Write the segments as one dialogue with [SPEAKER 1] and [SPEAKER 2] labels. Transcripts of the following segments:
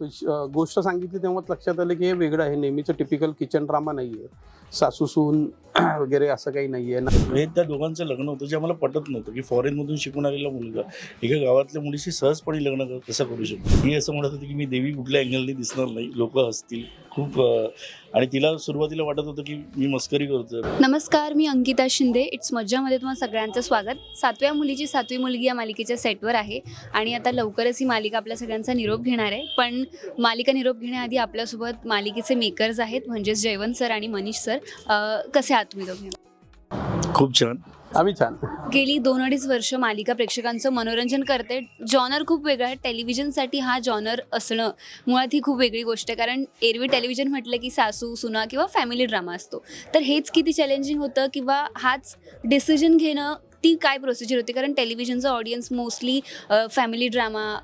[SPEAKER 1] श- गोष्ट सांगितली तेव्हाच लक्षात आलं की हे वेगळं आहे. नेहमीचं टिपिकल किचन ड्रामा नाही आहे सासूसून वगैरे असं काही नाहीये ना.
[SPEAKER 2] हे त्या दोघांचं लग्न होतं जे आम्हाला पटत नव्हतं की फॉरेनमधून शिकून आलेला मुलगा एका गावातल्या मुलीशी सहजपणे लग्न कसं करू शकतो? मी असं म्हणत होतं की मी देवी कुठल्या अँगलने दिसणार नाही. लोक असतील खूप आणि तिला सुरुवातीला वाटत होतं की मी मस्करी करतोय.
[SPEAKER 3] नमस्कार मी अंकिता शिंदे. इट्स मज्जामध्ये तुम्हाला सगळ्यांचं स्वागत. सातव्या मुलीची सातवी मुलगी या मालिकेच्या सेटवर आहे आणि आता लवकरच ही मालिका आपल्या सगळ्यांचा निरोप घेणार आहे. पण मालिका निरोप घेण्याआधी आपल्यासोबत मालिकेचे मेकर्स आहेत म्हणजेच जयवंत सर आणि मनीष सर. कसे आहात तुम्ही दोघे?
[SPEAKER 2] खूप छान.
[SPEAKER 1] आम्ही छान.
[SPEAKER 3] गेली दोन अडीच वर्ष मालिका प्रेक्षकांचं मनोरंजन करते. जॉनर खूप वेगळा आहे. टेलिव्हिजनसाठी हा जॉनर असणं मुळात ही खूप वेगळी गोष्ट आहे. कारण एरवी टेलिव्हिजन म्हटलं की सासू सुना किंवा फॅमिली ड्रामा असतो. तर हेच किती चॅलेंजिंग होतं किंवा हाच डिसिजन घेणं ती काय प्रोसिजर होती? कारण टेलिव्हिजनचा ऑडियन्स मोस्टली फॅमिली ड्रामा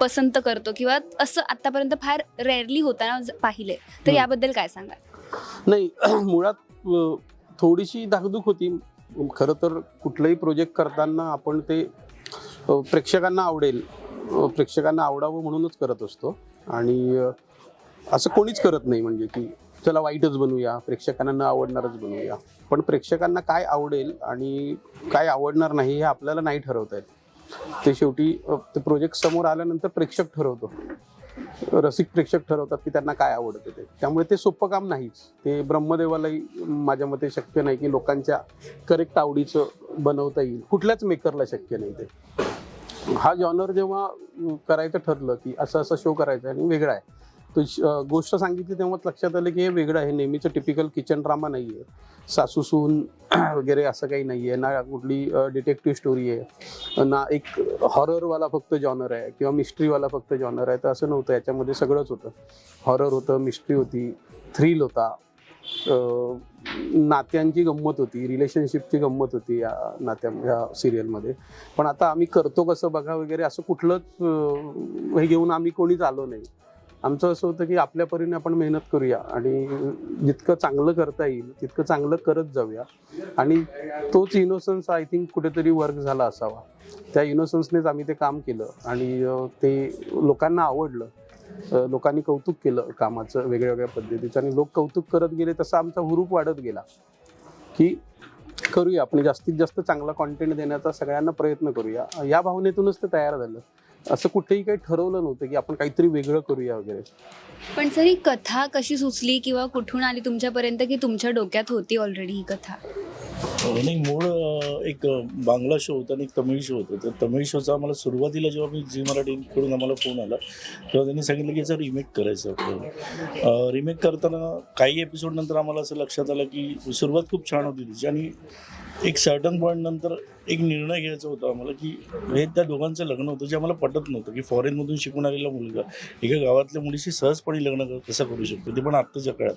[SPEAKER 3] पसंत करतो किंवा असं आत्तापर्यंत फार रेअरली होताना पाहिले तर. याबद्दल काय सांगाल?
[SPEAKER 1] नाही मुळात थोडीशी धाकधूक होती. खरं तर कुठलंही प्रोजेक्ट करताना आपण ते प्रेक्षकांना आवडेल प्रेक्षकांना आवडावं म्हणूनच करत असतो. आणि असं कोणीच करत नाही म्हणजे की चला वाईटच बनवूया प्रेक्षकांना न आवडणारच बनवूया. पण प्रेक्षकांना काय आवडेल आणि काय आवडणार नाही हे आपल्याला नाही ठरवता येत. ते शेवटी ते प्रोजेक्ट समोर आल्यानंतर प्रेक्षक ठरवतो. रसिक प्रेक्षक ठरवतात की त्यांना काय आवडतं ते. त्यामुळे ते सोपं काम नाही ते ब्रह्मदेवालाही माझ्या मते शक्य नाही की लोकांच्या करेक्ट आवडीचं बनवता येईल. कुठल्याच मेकरला शक्य नाही ते. हा जॉनर जेव्हा करायचं ठरलं की असं असं शो करायचा आहे आणि वेगळा आहे. तर श- गोष्ट सांगितली तेव्हाच लक्षात आलं की हे वेगळं आहे. नेहमीचं टिपिकल किचन ड्रामा नाही आहे सासूसून वगैरे असं काही नाही आहे ना कुठली डिटेक्टिव्ह स्टोरी आहे. ना एक हॉररवाला फक्त जॉनर आहे किंवा मिस्ट्रीवाला फक्त जॉनर आहे. तर असं नव्हतं. याच्यामध्ये सगळंच होतं. हॉरर होतं मिस्ट्री होती थ्रिल होता. नात्यांची गंमत होती रिलेशनशिपची गंमत होती या नात्या या सिरियलमध्ये पण आता आम्ही करतो कसं बघा वगैरे असं कुठलंच हे घेऊन आम्ही कोणीच आलो नाही. आमचं असं होतं की आपल्या परीने आपण मेहनत करूया आणि जितकं चांगलं करता येईल तितकं चांगलं करत जाऊया. आणि तोच इनोसन्स आय थिंक कुठेतरी वर्क झाला असावा. त्या इनोसन्सनेच आम्ही ते काम केलं आणि ते लोकांना आवडलं. लोकांनी कौतुक केलं कामाचं वेगळ्या वेगळ्या पद्धतीचं आणि लोक कौतुक करत गेले तसा आमचा हुरूप वाढत गेला की करूया. आपण जास्तीत जास्त चांगला कॉन्टेंट देण्याचा सगळ्यांना प्रयत्न करूया. या भावनेतूनच ते तयार झालं. असं कुठेही काही ठरवलं नव्हतं की आपण काहीतरी वेगळं करूया वगैरे.
[SPEAKER 3] पण सर ही कथा कशी सुचली किंवा कुठून आली तुमच्यापर्यंत की तुमच्या डोक्यात होती ऑलरेडी ही कथा?
[SPEAKER 2] नाही मूळ अं, एक बांगला शो होता आणि एक तमिळ शो होता. तर तमिळ शोचा आम्हाला सुरुवातीला जेव्हा मी झी मराठीकडून आम्हाला फोन आला तेव्हा त्यांनी सांगितलं की याचा रिमेक करायचं आपल्याला. रिमेक करताना काही एपिसोड नंतर आम्हाला असं लक्षात आलं की सुरुवात खूप छान होती तिची. आणि एक सर्टन पॉईंट नंतर एक निर्णय घ्यायचा होता आम्हाला की हे त्या दोघांचं लग्न होतं जे आम्हाला पटत नव्हतं की फॉरेनमधून शिकून आलेला मुलगा एका गावातल्या मुलीशी सहजपणे लग्न कसं करू शकतो? ते पण आत्ताच्या काळात.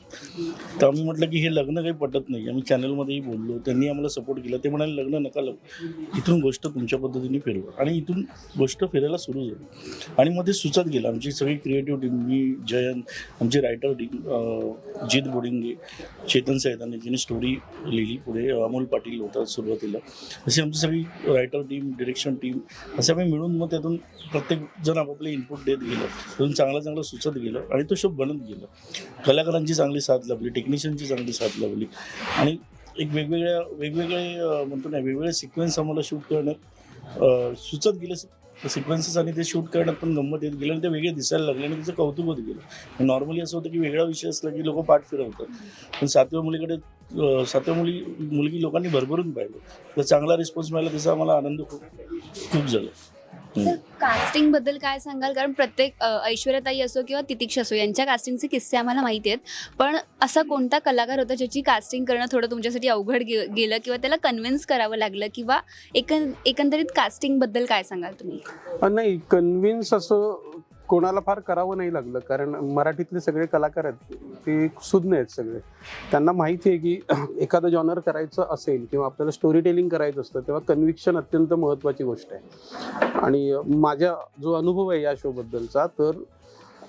[SPEAKER 2] तर आम्ही म्हटलं की हे लग्न काही पटत नाही. आम्ही चॅनलमध्येही बोललो त्यांनी आम्हाला सपोर्ट केला. ते म्हणाले लग्न नका लग इथून गोष्ट तुमच्या पद्धतीने फिरवा. आणि इथून गोष्ट फिरायला सुरू झाली. आणि मग ते सुचत गेलं. आमची सगळी क्रिएटिव्ह टीम मी जयंत आमचे रायटर टीम जित बोडिंगे चेतन सैदाने ज्यांनी स्टोरी लिहिली पुढे. अमोल पाटील होता सुरुवातीला. असे आमची सगळी रायटर टीम डिरेक्शन टीम असे आम्ही मिळून मग त्यातून प्रत्येक जण आपापले इनपुट देत गेलं. त्यातून चांगलं चांगलं सुचत गेलं आणि तो शो बनत गेलं. कलाकारांची चांगली साथ लाभली टेक्निशियनची चांगली साथ लाभली. आणि एक वेगवेगळ्या वेगवेगळे म्हणतो ना वेगवेगळे सिक्वेन्स आम्हाला शूट करण्यात सुचत गेले. सिक्वेन्सेस आणि ते शूट करण्यात पण गंमत येत गेलं आणि ते वेगळे दिसायला लागले आणि त्याचं कौतुक होत गेलं. नॉर्मली असं होतं की वेगळा विषय असला की लोक पाठ फिरवतात. पण सातव्या मुलीकडे सातव्या मुली मुलगी लोकांनी भरभरून पाहिलं. तर चांगला रिस्पॉन्स मिळाला त्याचा आम्हाला आनंद खूप खूप झाला.
[SPEAKER 3] कास्टिंगबद्दल काय सांगाल? कारण प्रत्येक ऐश्वर्याताई असो किंवा तितिक्ष असो यांच्या कास्टिंगचे किस्से आम्हाला माहिती आहेत. पण असा कोणता कलाकार होता ज्याची कास्टिंग करणं थोडं तुमच्यासाठी अवघड गे गेलं किंवा त्याला कन्व्हिन्स करावं लागलं किंवा एकं एकंदरीत कास्टिंगबद्दल काय सांगाल तुम्ही?
[SPEAKER 1] नाही कन्व्हिन्स असं कोणाला फार करावं नाही लागलं. कारण मराठीतले सगळे कलाकार आहेत ते सुज्ञ आहेत सगळे. त्यांना माहिती आहे की एखादं जॉनर करायचं असेल किंवा आपल्याला स्टोरी टेलिंग करायचं असतं तेव्हा कन्व्हिक्शन अत्यंत महत्त्वाची गोष्ट आहे. आणि माझा जो अनुभव आहे या शोबद्दलचा तर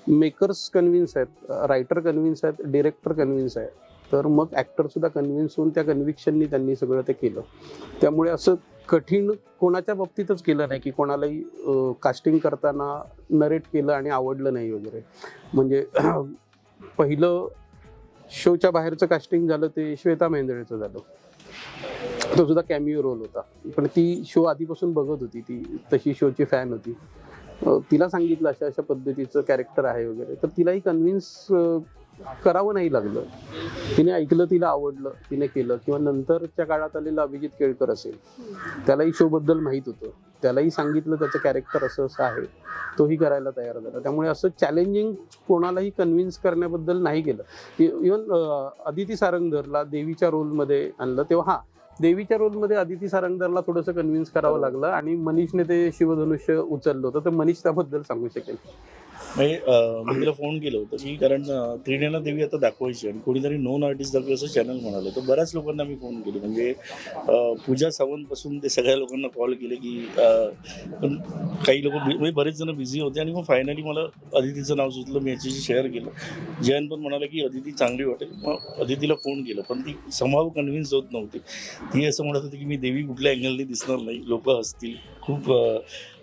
[SPEAKER 1] मेकर्स कन्व्हिन्स आहेत रायटर कन्व्हिन्स आहेत डिरेक्टर कन्व्हिन्स आहे तर मग ॲक्टरसुद्धा कन्व्हिन्स होऊन त्या कन्व्हिक्शननी त्यांनी सगळं ते केलं. त्यामुळे असं कठीण कोणाच्या बाबतीतच केलं नाही की कोणालाही कास्टिंग करताना नरेट केलं आणि आवडलं नाही वगैरे. म्हणजे पहिलं शोच्या बाहेरचं कास्टिंग झालं ते श्वेता मेंदळेचं झालं. तो सुद्धा कॅमिओ रोल होता. पण ती शो आधीपासून बघत होती. ती तशी शोची फॅन होती. तिला सांगितलं अशा अशा पद्धतीचं कॅरेक्टर आहे वगैरे. तर तिलाही कन्व्हिन्स करावं नाही लागलं. तिने ऐकलं तिला आवडलं तिने केलं. किंवा नंतरच्या काळात आलेलं अभिजित केळकर असेल त्यालाही शोबद्दल माहीत होतं. त्यालाही सांगितलं त्याचं कॅरेक्टर असं असं आहे. तोही करायला तयार झाला. त्यामुळे असं चॅलेंजिंग कोणालाही कन्व्हिन्स करण्याबद्दल नाही केलं. इवन अदिती सारंगधरला देवीच्या रोलमध्ये आणलं तेव्हा हा देवीच्या रोलमध्ये अदिती सारंगधरला थोडंसं कन्व्हिन्स करावं लागलं आणि मनीषने ते शिवधनुष्य उचललं होतं. तर मनीष त्याबद्दल सांगू शकेल.
[SPEAKER 2] म्हणजे मी तिला फोन केलं होतं की कारण त्रिनेना देवी आता दाखवायची आणि कोणीतरी नॉन आर्टिस्ट दाखवी असं चॅनल म्हणालं. तर बऱ्याच लोकांना मी फोन केले. म्हणजे पूजा सावंतपासून ते सगळ्या लोकांना कॉल केले की पण काही लोक म्हणजे बरेच जण बिझी होते आणि मग फायनली मला अदितीचं नाव सुचलं. मी याच्याशी शेअर केलं. जयन पण म्हणाला की अदिती चांगली वाटेल. मग अदितीला फोन केला. पण ती समाव कन्व्हिन्स होत नव्हती. ती असं म्हणत होती की मी देवी कुठल्या अँगलने दिसणार नाही. लोक हसतील. खूप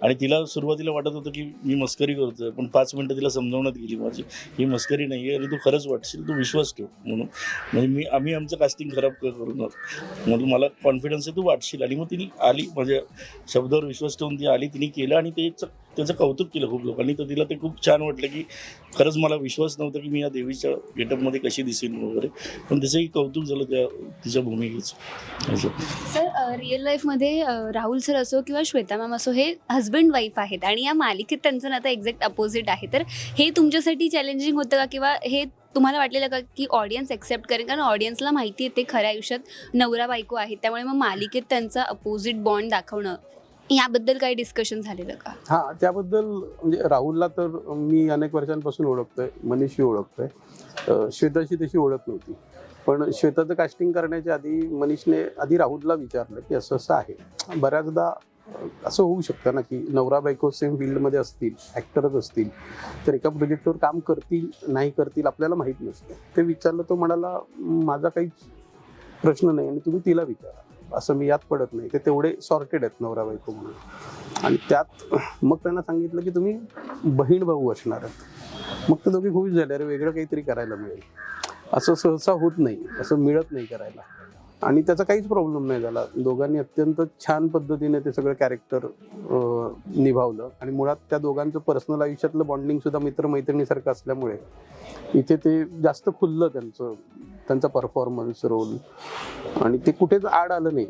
[SPEAKER 2] आणि तिला सुरुवातीला वाटत होतं की मी मस्करी करतोय पण पाच मिनटं तिला समजवण्यात गेली. माझी ही मस्करी नाही आहे आणि तू खरंच वाटशील तू विश्वास ठेव म्हणून. म्हणजे मी आम्ही आमचं कास्टिंग खराब करू नका म्हणून मला कॉन्फिडन्स आहे तू वाटशील. आणि मग तिने आली म्हणजे शब्दावर विश्वास ठेवून ती आली तिने केलं आणि ते त्याचं कौतुक केलं खूप लोकांनी. तर तिला ते खूप छान वाटलं की खरंच मला विश्वास नव्हता की मी या देवीच्या गेटअपमध्ये कशी दिसेन वगैरे. पण त्याचंही कौतुक झालं त्या तिच्या भूमिकेचं. असं.
[SPEAKER 3] सर रिअल लाईफमध्ये राहुल सर असो किंवा श्वेता मॅम असो हे हस्बंड वाईफ आहेत आणि या मालिकेत त्यांचं नातं एक्झॅक्ट अपोजिट आहे. तर हे तुमच्यासाठी चॅलेंजिंग होतं का किंवा हे तुम्हाला वाटलेलं का की ऑडियन्स एक्सेप्ट करेन कारण ऑडियन्सला माहिती आहे ते खऱ्या आयुष्यात नवरा बायको आहेत. त्यामुळे मग मालिकेत त्यांचा अपोजिट बॉन्ड दाखवणं याबद्दल काही डिस्कशन झालेलं का?
[SPEAKER 1] हा त्याबद्दल म्हणजे राहुलला तर मी अनेक वर्षांपासून ओळखतोय मनीषी ओळखतोय. श्वेताशी तशी ओळख नव्हती. पण श्वेताचं कास्टिंग करण्याच्या आधी मनीषने आधी राहुलला विचारलं की असं असं आहे. बऱ्याचदा असं होऊ शकतं ना की नवरा बायको सेम फील्डमध्ये असतील ॲक्टरच असतील तर एका प्रोजेक्टवर काम करतील नाही करतील आपल्याला माहीत नसतं. ते विचारलं तो म्हणाला माझा काहीच प्रश्न नाही आणि तुम्ही तिला विचारा. असं मी यात पडत नाही. ते तेवढे सॉर्टेड आहेत नवरा बायको म्हणून. आणि त्यात मग त्यांना सांगितलं की तुम्ही बहीण भाऊ असणार आहात. मग ते दोघे खुश झाले. अरे वेगळं काहीतरी करायला मिळेल. असं सहसा होत नाही. असं मिळत नाही करायला. आणि त्याचा काहीच प्रॉब्लेम नाही झाला. दोघांनी अत्यंत छान पद्धतीने ते सगळं कॅरेक्टर निभावलं. आणि मुळात त्या दोघांचं पर्सनल आयुष्यातलं बॉन्डिंग सुद्धा मित्रमैत्रिणीसारखं असल्यामुळे इथे ते जास्त खुललं त्यांचं त्यांचा परफॉर्मन्स रोल आणि ते कुठेच आड आलं नाही.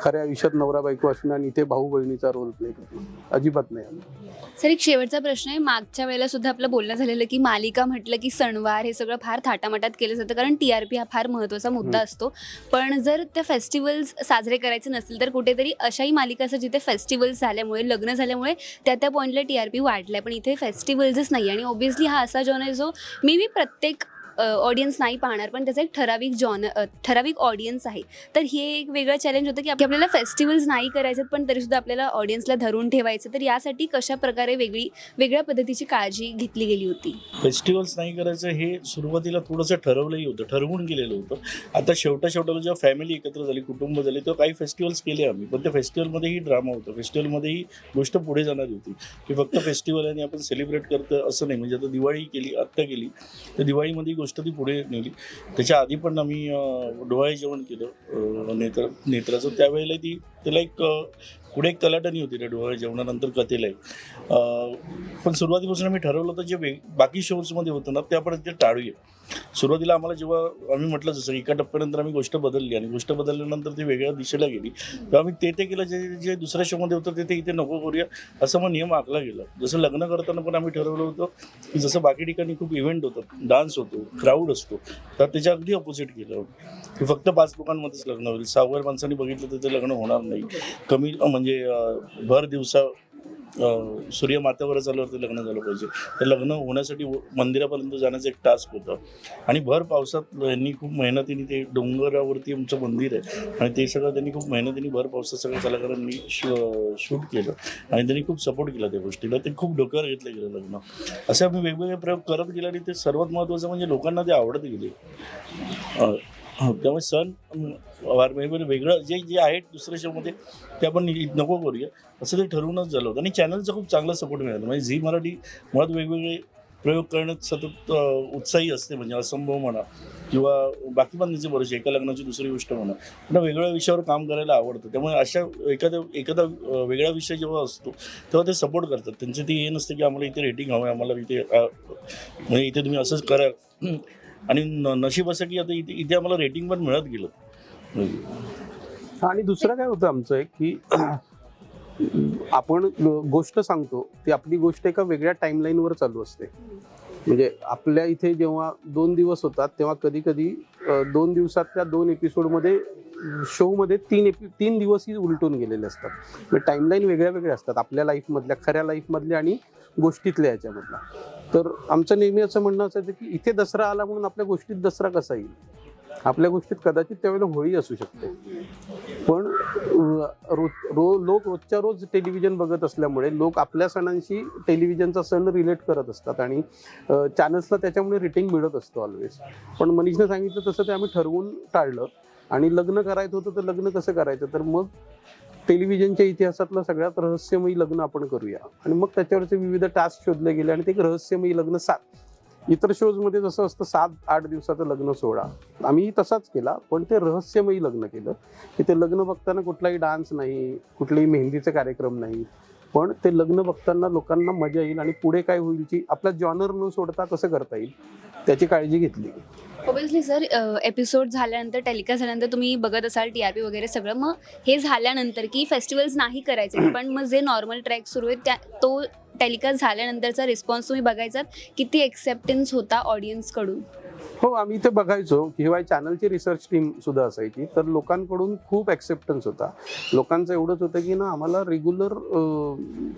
[SPEAKER 1] खऱ्या आयुष्यात नवरा बायको असणं आणि इथे भाऊ बहिणीचा रोल प्ले अजिबात नाही
[SPEAKER 3] सर एक शेवटचा प्रश्न आहे. मागच्या वेळेला सुद्धा आपलं बोलणं झालेलं की मालिका म्हटलं की सणवार हे सगळं फार थाटामाटात केलं जातं. कारण टी आर पी हा फार महत्त्वाचा मुद्दा असतो. पण जर त्या फेस्टिवल्स साजरे करायचे नसतील तर कुठेतरी अशाही मालिका असं जिथे फेस्टिवल्स झाल्यामुळे लग्न झाल्यामुळे त्या त्या पॉईंटला टी आर पी वाढलाय. पण इथे फेस्टिवल्सच नाही. आणि ओबियसली हा असा जॉन आहे जो मे बी प्रत्येक ऑडियन्स नाही पाहणार पण त्याचा एक ठराविक जॉन ठराविक ऑडियन्स आहे. तर हे एक वेगळं चॅलेंज होतं की आपल्याला फेस्टिवल्स नाही करायचे पण तरीसुद्धा आपल्याला ऑडियन्सला धरून ठेवायचं तर यासाठी कशा प्रकारे वेगळी वेगळ्या पद्धतीची काळजी घेतली गेली होती?
[SPEAKER 2] फेस्टिवल्स नाही करायचं हे सुरुवातीला थोडंसं ठरवलंही होतं ठरवून गेलेलं होतं. आता शेवटा शेवटाला जेव्हा फॅमिली एकत्र झाली कुटुंब झाले तेव्हा काही फेस्टिवल्स केले आम्ही. पण त्या फेस्टिवलमध्येही ड्रामा होता. फेस्टिवलमध्येही गोष्ट पुढे जाणारी होती. की फक्त फेस्टिवल आणि आपण सेलिब्रेट करतो असं नाही. म्हणजे आता दिवाळी केली आत्ता केली. तर दिवाळीमध्ये गोष्ट ती पुढे नेली. त्याच्या आधी पण आम्ही अं, डोहाळे जेवण केलं. नेत्र नेत्राचं त्यावेळेला ती त्याला एक पुढे एक तलाटणी होती त्या डोहाळे जेवणानंतर कथेला पण सुरुवातीपासून आम्ही ठरवलं होतं जे वेग बाकी शोजमध्ये होतं ना ते आपण ते टाळूया. सुरुवातीला आम्हाला जेव्हा आम्ही म्हटलं जसं एका टप्प्यानंतर आम्ही गोष्ट बदलली आणि गोष्ट बदलल्यानंतर ती वेगळ्या दिशेला गेली. तेव्हा आम्ही ते ते केलं जे जे दुसऱ्या शोमध्ये होतं ते ते इथे नको करूया असं मग नियम आखला गेला. जसं लग्न करताना पण आम्ही ठरवलं होतं की जसं बाकी ठिकाणी खूप इव्हेंट होतं डान्स होतो क्राऊड असतो तर त्याच्या अगदी अपोजिट केलं की फक्त पाच लोकांमध्येच लग्न होईल. सहाव्या माणसांनी बघितलं तर ते लग्न होणार नाही. कमी म्हणजे म्हणजे भर दिवसा सूर्य सूर्य माथ्यावर आल्यावरती लग्न झालं पाहिजे. ते लग्न होण्यासाठी व- मंदिरापर्यंत जाण्याचं एक टास्क होतं. आणि भर पावसात यांनी खूप मेहनतीने ते डोंगरावरती आमचं मंदिर आहे. आणि ते सगळं त्यांनी खूप मेहनतीने भर पावसात सगळ्या कलाकारांनी शूट केलं. आणि त्यांनी खूप सपोर्ट केला त्या गोष्टीला. ते खूप डोक्यावर घेतलं गेलं लग्न. असे आम्ही वेगवेगळे प्रयोग करत गेले आणि ते सर्वात महत्त्वाचं म्हणजे लोकांना ते आवडत गेले. त्यामुळे सण वेगवेगळे वेगळं जे जे आहेत दुसऱ्या शोमध्ये ते आपण नको करूया. असं ते ठरवूनच झालं होतं. आणि चॅनलचा खूप चांगला सपोर्ट मिळाला. म्हणजे झी मराठी मुळात वेगवेगळे प्रयोग करण्यात सतत उत्साही असते. म्हणजे असंभव म्हणा किंवा बाकी पण त्याचे बरेचसे एका लग्नाची दुसरी गोष्ट म्हणा. पण वेगळ्या विषयावर काम करायला आवडतं. त्यामुळे अशा एखाद्या एखादा वेगळा विषय जेव्हा असतो तेव्हा ते सपोर्ट करतात. त्यांचं ते हे नसतं की आम्हाला इथे रेटिंग हवं आहे आम्हाला इथे म्हणजे इथे तुम्ही असंच करा. आणि न- नशीब असं की आता इथे इथे आम्हाला रेटिंग पण मिळत गेलं.
[SPEAKER 1] आणि दुसरं काय होतं आमचं एक की आपण गोष्ट सांगतो ती आपली गोष्ट एका वेगळ्या टाईमलाईनवर चालू असते. म्हणजे आपल्या इथे जेव्हा दोन दिवस होतात तेव्हा कधी कधी दोन दिवसातल्या दोन एपिसोडमध्ये शोमध्ये तीन एपि तीन दिवसही उलटून गेलेले असतात. म्हणजे टाईमलाईन वेगळ्या वेगळ्या असतात आपल्या लाईफमधल्या खऱ्या लाईफमधल्या आणि गोष्टीतल्या याच्यामधल्या. तर आमचं नेहमी असं म्हणणं असायचं की इथे दसरा आला म्हणून आपल्या गोष्टीत दसरा कसा येईल? आपल्या गोष्टीत कदाचित त्यावेळेला होळी असू शकते. पण रोज रो लोक रोजच्या रोज टेलिव्हिजन बघत असल्यामुळे लोक आपल्या सणांशी टेलिव्हिजनचा सण रिलेट करत असतात आणि चॅनल्सला त्याच्यामुळे रेटिंग मिळत असतो ऑलवेज पण मनीषने सांगितलं तसं ते आम्ही ठरवून टाळलं आणि लग्न करायचं होतं तर लग्न कसं करायचं? तर मग टेलिव्हिजनच्या इतिहासातलं सगळ्यात रहस्यमयी लग्न आपण करूया. आणि मग त्याच्यावरचे विविध टास्क शोधले गेले आणि ते एक रहस्यमयी लग्न सात. इतर शोजमध्ये जसं असतं सात आठ दिवसाचं लग्न सोहळा आम्ही तसाच केला पण ते रहस्यमयी लग्न केलं. की ते लग्न बघताना कुठलाही डान्स नाही कुठलेही मेहंदीचे कार्यक्रम नाही पण ते लग्न बघताना लोकांना मजा येईल आणि पुढे काय होईलची आपला जॉनर न सोडता कसं करता येईल त्याची काळजी घेतली.
[SPEAKER 3] ऑब्विसली सर एपिसोड झाल्यानंतर टेलिकास्ट झाल्यानंतर तुम्ही बघत असाल टी आर पी वगैरे सगळं. मग हे झाल्यानंतर की फेस्टिवल्स नाही करायचे पण मग जे नॉर्मल ट्रॅक सुरू आहेत त्या तो टेलिकास्ट झाल्यानंतरचा रिस्पॉन्स तुम्ही बघायचात किती एक्सेप्टन्स होता ऑडियन्सकडून
[SPEAKER 1] हो आम्ही इथे बघायचो. किंवा चॅनलची रिसर्च टीम सुद्धा असायची. तर लोकांकडून खूप ॲक्सेप्टन्स होता. लोकांचं एवढंच होतं की ना आम्हाला रेग्युलर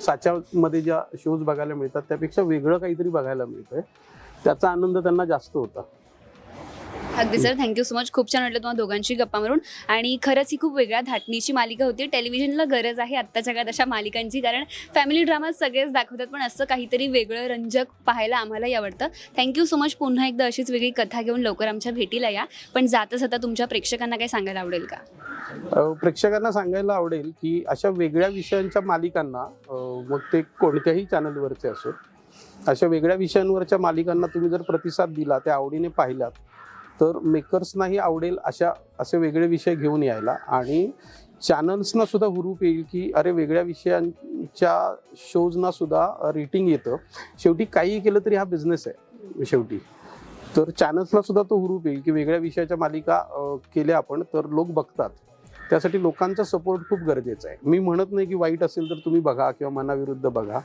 [SPEAKER 1] साच्यामध्ये ज्या शोज बघायला मिळतात त्यापेक्षा वेगळं काहीतरी बघायला मिळतंय. त्याचा आनंद त्यांना जास्त होता.
[SPEAKER 3] अगदी सर थँक्यू सो मच खूप छान वाटलं तुम्हाला दोघांची गप्पा मारून. आणि खरंच ही खूप वेगळ्या धाटणीची मालिका होती. टेलिव्हिजनला गरज आहे आत्ताच्या काळात अशा मालिकांची. कारण फॅमिली ड्रामा सगळेच दाखवतात पण असं काहीतरी वेगळं रंजक पाहायला आम्हालाही आवडतं थँक्यू सो मच पुन्हा एकदा अशीच वेगळी कथा घेऊन लवकर आमच्या भेटीला या. पण जाता जाता तुमच्या प्रेक्षकांना काही सांगायला आवडेल का?
[SPEAKER 1] प्रेक्षकांना सांगायला आवडेल की अशा वेगळ्या विषयांच्या मालिकांना मग ते कोणत्याही चॅनलवरचे असो अशा वेगळ्या विषयांवरच्या मालिकांना तुम्ही जर प्रतिसाद दिला त्या आवडीने पाहिलात तर मेकर्सनाही आवडेल अशा असे वेगळे विषय घेऊन यायला. आणि चॅनल्सना सुद्धा हुरूप येईल की अरे वेगळ्या विषयांच्या शोजना सुद्धा रेटिंग येतं. शेवटी काहीही केलं तरी हा बिझनेस आहे शेवटी. तर चॅनल्सला सुद्धा तो हुरूप येईल की वेगळ्या विषयाच्या मालिका केल्या आपण तर लोक बघतात. त्यासाठी लोकांचा सपोर्ट खूप गरजेचा आहे. मी म्हणत नाही की वाईट असेल तर तुम्ही बघा किंवा मनाविरुद्ध बघा.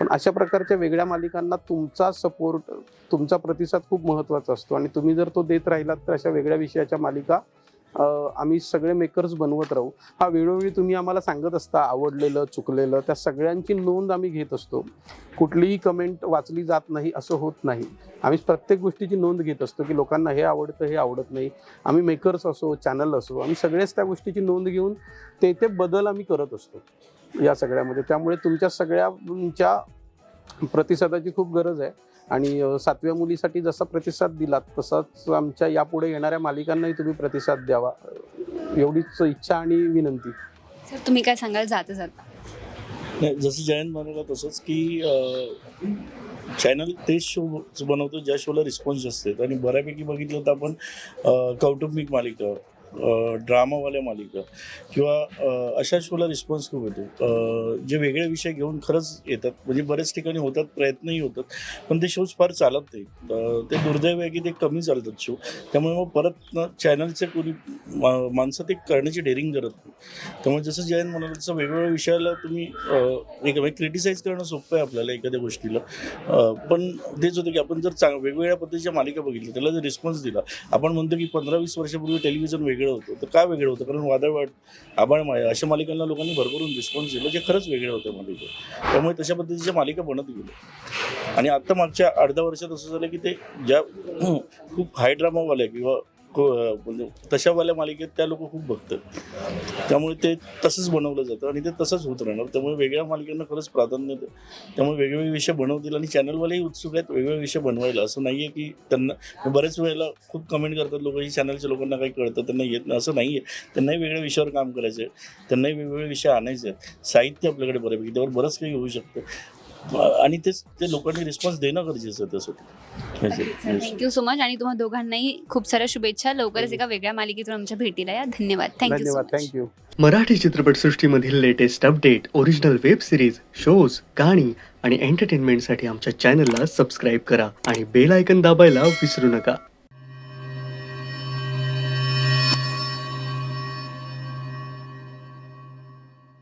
[SPEAKER 1] पण अशा प्रकारच्या वेगळ्या मालिकांना तुमचा सपोर्ट तुमचा प्रतिसाद खूप महत्त्वाचा असतो. आणि तुम्ही जर तो देत राहिलात तर अशा वेगळ्या विषयाच्या मालिका आम्ही सगळे मेकर्स बनवत राहू. हा वेळोवेळी तुम्ही आम्हाला सांगत असता आवडलेलं चुकलेलं त्या सगळ्यांची नोंद आम्ही घेत असतो. कुठलीही कमेंट वाचली जात नाही असं होत नाही. आम्ही प्रत्येक गोष्टीची नोंद घेत असतो की लोकांना हे आवडतं हे आवडत नाही. आम्ही मेकर्स असो चॅनल असो आम्ही सगळेच त्या गोष्टीची नोंद घेऊन ते ते बदल आम्ही करत असतो. या सगळ्यामध्ये. त्यामुळे तुमच्या सगळ्यांच्या प्रतिसादाची खूप गरज आहे. आणि सातव्या मुलीसाठी जसा प्रतिसाद दिलात तसाच आमच्या यापुढे येणाऱ्या मालिकांनाही तुम्ही प्रतिसाद द्यावा. एवढीच इच्छा आणि विनंती.
[SPEAKER 3] सर तुम्ही काय सांगाल जाता जाता?
[SPEAKER 2] नाही जसं जयंत म्हणाला तसंच की चॅनल तेच शो बनवतो ज्या शोला रिस्पॉन्स जास्त आहेत आणि बऱ्यापैकी बघितलं तर आपण कौटुंबिक मालिका ड्रामावाल्या मालिका किंवा अशा शोला रिस्पॉन्स खूप येतो. जे वेगळे विषय घेऊन खरंच येतात. म्हणजे बऱ्याच ठिकाणी होतात प्रयत्नही होतात. पण ते शोज फार चालत नाही ते दुर्दैव आहे की ते कमी चालतात शो त्यामुळे मग परत ना चॅनलचे कोणी माणसं ते करण्याची डेअरिंग करत नाही त्यामुळे जसं जयंत म्हणाल तसं वेगवेगळ्या विषयाला तुम्ही एक म्हणजे क्रिटिसाइज करणं सोपं आहे आपल्याला एखाद्या गोष्टीला. पण तेच होतं की आपण जर चांग वेगवेगळ्या पद्धतीच्या मालिका बघितल्या त्याला जर रिस्पॉन्स दिला आपण म्हणतो की पंधरा वीस वर्षापूर्वी टेलिव्हिजन वेगळं वेगळं होतं. तर का वेगळं होतं? कारण वादळवाट आबाळ माया अशा मालिकांना लोकांनी भरभरून रिस्पॉन्स दिला जे खरंच वेगळं होतं मालिका. त्यामुळे तशा पद्धतीच्या मालिका बनत गेल्या आणि आत्ता मागच्या अर्ध्या वर्षात असं झालं की ते ज्या खूप हाय ड्रामावाल्या किंवा म्हणजे तशावाल्या मालिकेत त्या लोक खूप बघतात. त्यामुळे ते तसंच बनवलं जातं आणि ते तसंच होत राहणार. त्यामुळे वेगळ्या मालिकांना खरंच प्राधान्य देतं त्यामुळे वेगवेगळे विषय बनवतील आणि चॅनलवालेही उत्सुक आहेत वेगवेगळे विषय बनवायला. असं नाही आहे की त्यांना बरेच वेळेला खूप कमेंट करतात लोक ही चॅनलच्या लोकांना काही कळतं त्यांना येत. नाही असं नाही आहे त्यांनाही वेगळ्या विषयावर काम करायचं आहे त्यांनाही वेगवेगळे विषय आणायचे आहेत साहित्य आपल्याकडे बऱ्यापैकी त्यावर बरंच काही होऊ शकतं. आणि तेच ते लोकांनी रिस्पॉन्स देणं गरजेचं आहे त्यासाठी.
[SPEAKER 3] थँक्यू सो मच आणि तुम्हा दोघांनाही खूप साऱ्या शुभेच्छा. लवकरच एका वेगळ्या मालिकेतून आमच्या भेटीला या. धन्यवाद. थँक्यू सो
[SPEAKER 1] धन्यवाद
[SPEAKER 3] much
[SPEAKER 1] thank you
[SPEAKER 4] Marathi चित्रपटसृष्टीमधील latest update original web series shows गाणी आणि एंटरटेनमेंटसाठी आमच्या चॅनलला सबस्क्राईब करा आणि बेल आयकन दाबायला विसरू नका.